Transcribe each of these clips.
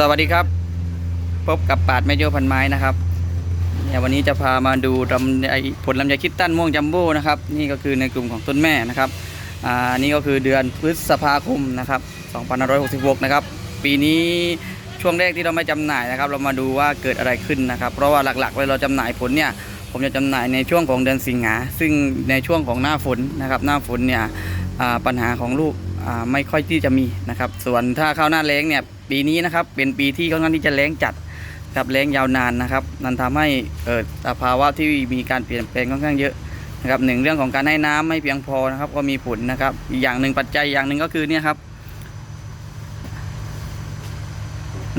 สวัสดีครับ พบกับปาดแมโยพันไม้นะครับเนี่ยวันนี้จะพามาดูลำไยผลลำไยคิดตั้นม่วงจัมโบ้นะครับนี่ก็คือในกลุ่มของต้นแม่นะครับอ่านี่ก็คือเดือนพฤษภาคมนะครับ2566 นะครับ ปีนี้ช่วงแรกที่เราไม่จำหน่ายนะครับ เรามาดูว่าเกิดอะไรขึ้นนะครับ เพราะว่าหลักๆเลยเราจำหน่ายผลเนี่ยผมจะจำหน่ายในช่วงของเดือนสิงหาซึ่งในช่วงของหน้าฝนนะครับ หน้าฝนเนี่ยอ่าปัญหาของลูกอ่าไม่ค่อยที่จะมีนะครับ ส่วนถ้าเข้าหน้าแล้งเนี่ย ปีนี้นะครับเป็นปีที่ค่อนข้างที่จะแล้งจัดครับแล้งยาวนานนะครับ นั่นทำให้เกิดสภาวะที่มีการเปลี่ยนแปลงค่อนข้างเยอะนะครับหนึ่งเรื่องของการให้น้ำไม่เพียงพอนะครับก็มีผลนะครับอีกอย่างหนึ่งปัจจัยอย่างหนึ่งก็คือเนี่ยครับ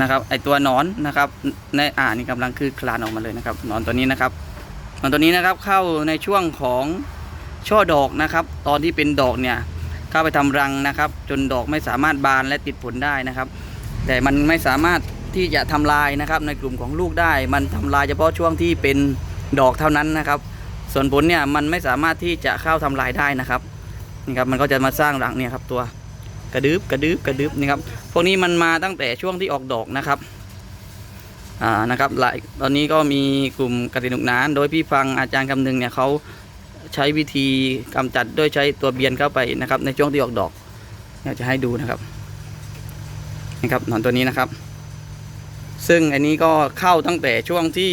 นะครับไอตัวนอนนะครับในอ่านี่กำลังคือคลานออกมาเลยนะครับนอนตัวนี้นะครับนอนตัวนี้นะครับเข้าในช่วงของช่อดอกนะครับ ตอนที่เป็นดอกเนี่ยเข้าไปทำรังนะครับ จนดอกไม่สามารถบานและติดผลได้นะครับ แต่มันไม่สามารถที่จะทำลายนะครับในกลุ่มของลูกได้ มันทำลายเฉพาะช่วงที่เป็นดอกเท่านั้นนะครับ ส่วนผลเนี่ยมันไม่สามารถที่จะเข้าทำลายได้นะครับนี่ครับมันก็จะมาสร้างรังเนี่ยครับตัวกระดึบกระดึบกระดึบนี่ครับพวกนี้มันมาตั้งแต่ช่วงที่ออกดอกนะครับอ่านะครับหลายตอนนี้ก็มีกลุ่มกตินุกนาน โดยพี่ฟังอาจารย์คำนึงเนี่ยเขาใช้วิธีกำจัดด้วยใช้ตัวเบียนเข้าไปนะครับในช่วงที่ออกดอกอยากจะให้ดูนะครับ นะครับหนอนตัวนี้นะครับ ซึ่งอันนี้ก็เข้าตั้งแต่ช่วงที่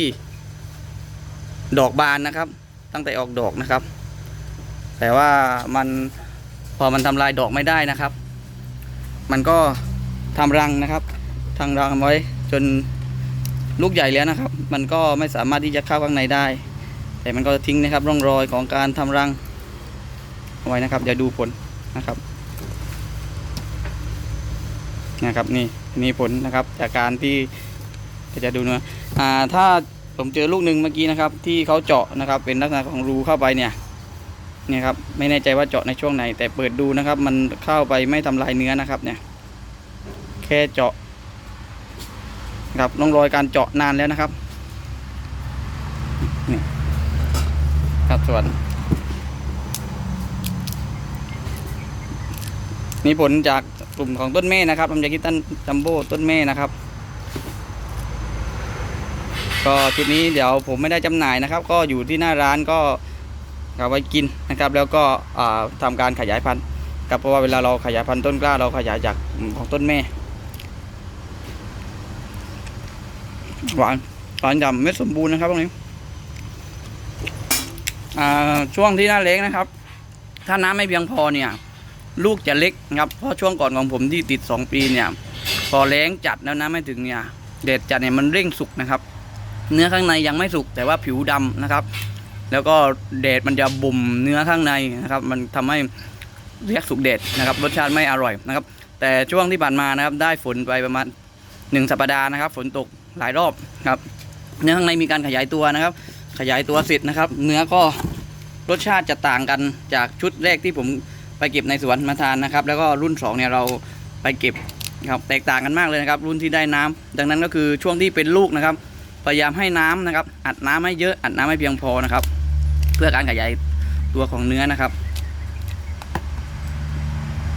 ดอกบานนะครับ ตั้งแต่ออกดอกนะครับ แต่ว่ามันพอมันทำลายดอกไม่ได้นะครับ มันก็ทำรังนะครับทำรังไว้จนลูกใหญ่แล้วนะครับ มันก็ไม่สามารถที่จะเข้าข้างในได้ แต่มันก็ทิ้งนะครับร่องรอยของการทำรังเอาไว้นะครับเดี๋ยวดูผลนะครับ นะครับนี่นี่ผลนะครับจากการที่จะดูนะอ่าถ้าผมเจอลูกหนึ่งเมื่อกี้นะครับ ที่เขาเจาะนะครับ เป็นลักษณะของรูเข้าไปเนี่ยเนี่ยครับไม่แน่ใจว่าเจาะในช่วงไหน แต่เปิดดูนะครับ มันเข้าไปไม่ทำลายเนื้อนะครับ เนี่ย แค่เจาะครับร่องรอยการเจาะนานแล้วนะครับนี่ครับส่วนนี่ผลจาก กลุ่มของต้นแม่นะครับลำไยกิตันจัมโบ้ต้นแม่นะครับ ก็ชุดนี้เดี๋ยวผมไม่ได้จำหน่ายนะครับ ก็อยู่ที่หน้าร้านก็เอาไว้กินนะครับ แล้วก็อ่าทำการขยายพันธุ์ครับเพราะว่าเวลาเราขยายพันธุ์ต้นกล้าเราขยายจากของต้นแม่หวานหวานดำเม็ดสมบูรณ์นะครับตรงนี้ช่วงที่หน้าเล็กนะครับ ถ้าน้ำไม่เพียงพอเนี่ย ลูกจะเล็กนะครับเพราะช่วงก่อนของผมที่ติด 2 ปีเนี่ยพอแรงจัดแล้วน้ำไม่ถึงเนี่ยเด็ดจัดเนี่ยมันเร่งสุกนะครับ เนื้อข้างในยังไม่สุกแต่ว่าผิวดำนะครับ แล้วก็เดดมันจะบ่มเนื้อข้างในนะครับ มันทำให้เรียกสุกเด็ดนะครับรสชาติไม่อร่อยนะครับ แต่ช่วงที่ผ่านมานะครับ ได้ฝนไปประมาณหนึ่งสัปดาห์นะครับ ฝนตกหลายรอบครับ เนื้อข้างในมีการขยายตัวนะครับ ขยายตัวเสร็จนะครับ เนื้อก็รสชาติจะต่างกันจากชุดแรกที่ผม ไปเก็บในสวนมาทานนะครับ แล้วก็รุ่นสองเนี่ยเราไปเก็บครับแตกต่างกันมากเลยนะครับ รุ่นที่ได้น้ำดังนั้นก็คือช่วงที่เป็นลูกนะครับ พยายามให้น้ำนะครับ อัดน้ำให้เยอะอัดน้ำให้เพียงพอนะครับ เพื่อการขยายตัวของเนื้อนะครับ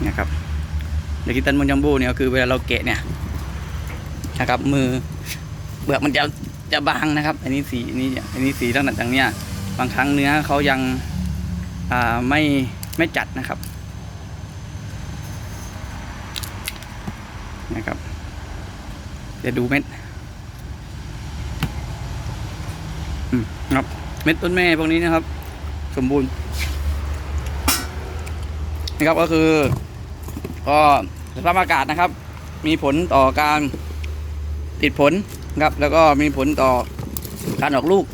นะครับเดี๋ยวกิตันมอนจัมโบ้เนี่ยก็คือเวลาเราแกะเนี่ยนะครับมือเปลือกมันจะจะบางนะครับ อันนี้สีนี้อันนี้สีตั้งแต่อย่างเนี้ยบางครั้งเนื้อเขายังอ่าไม่ไม่จัดนะครับ นะครับ เดี๋ยวดูเม็ดครับ เม็ดต้นแม่พวกนี้นะครับ สมบูรณ์นะครับก็คือ ก็สภาพอากาศนะครับ มีผลต่อการติดผลนะครับ แล้วก็มีผลต่อการออกลูก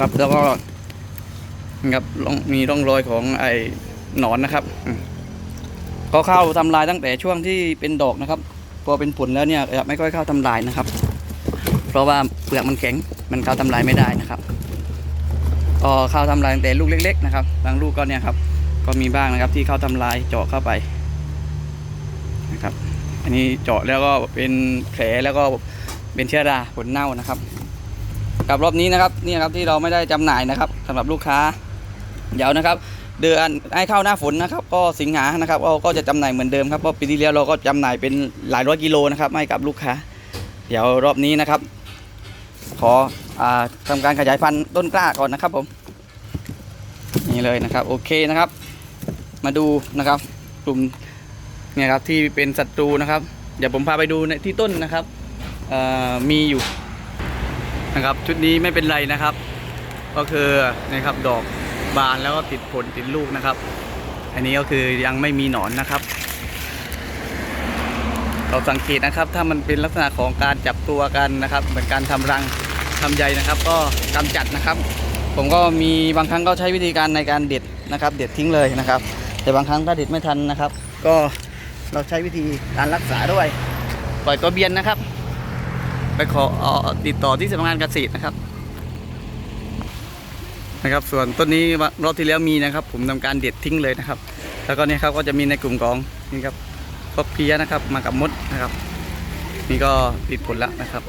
ครับแล้วก็นะครับมีร่องรอยของไอ้หนอนนะครับก็เข้าทำลายตั้งแต่ช่วงที่เป็นดอกนะครับ พอเป็นผลแล้วเนี่ยจะไม่ค่อยเข้าทำลายนะครับ เพราะว่าเปลือกมันแข็งมันเข้าทำลายไม่ได้นะครับก็เข้าทำลายแต่ลูกเล็ก ๆ นะครับบางลูกก็เนี่ยครับก็มีบ้างนะครับที่เข้าทำลายเจาะเข้าไปนะครับ อันนี้เจาะแล้วก็เป็นแผลแล้วก็เป็นเชื้อราผลเน่านะครับ กับรอบนี้นะครับนี่ครับที่เราไม่ได้จำหน่ายนะครับสำหรับลูกค้าเดี๋ยวนะครับ เดือนให้เข้าหน้าฝนนะครับ ก็สิงหานะครับก็ก็จะจำหน่ายเหมือนเดิมครับเพราะปีที่แล้วเราก็จำหน่ายเป็นหลายร้อยกิโลนะครับให้กับลูกค้า เดี๋ยวรอบนี้นะครับ ขออาทำการขยายพันธุ์ต้นกล้าก่อนนะครับผมนี่เลยนะครับโอเคนะครับ มาดูนะครับกลุ่มเนี่ยครับที่เป็นศัตรูนะครับ เดี๋ยวผมพาไปดูในที่ต้นนะครับมีอยู่นะครับชุดนี้ไม่เป็นไรนะครับ ก็คือนะครับดอก บานแล้วก็ติดผลติดลูกนะครับ อันนี้ก็คือยังไม่มีหนอนนะครับ เราสังเกตนะครับถ้ามันเป็นลักษณะของการจับตัวกันนะครับ เหมือนการทำรังทำใยนะครับ ก็กำจัดนะครับ ผมก็มีบางครั้งก็ใช้วิธีการในการเด็ดนะครับ เด็ดทิ้งเลยนะครับ แต่บางครั้งถ้าเด็ดไม่ทันนะครับ ก็เราใช้วิธีการรักษาด้วย ปล่อยตัวเบียนนะครับ ไปขออติดต่อที่สำนักงานเกษตรนะครับ นะครับ ส่วนต้นนี้รอบที่แล้วมีนะครับ ผมทำการเด็ดทิ้งเลยนะครับ แล้วก็เนี่ยครับก็จะมีในกลุ่มของนี่ครับพบเพียนะครับ มากับมดนะครับ นี่ก็ติดผลแล้วนะครับ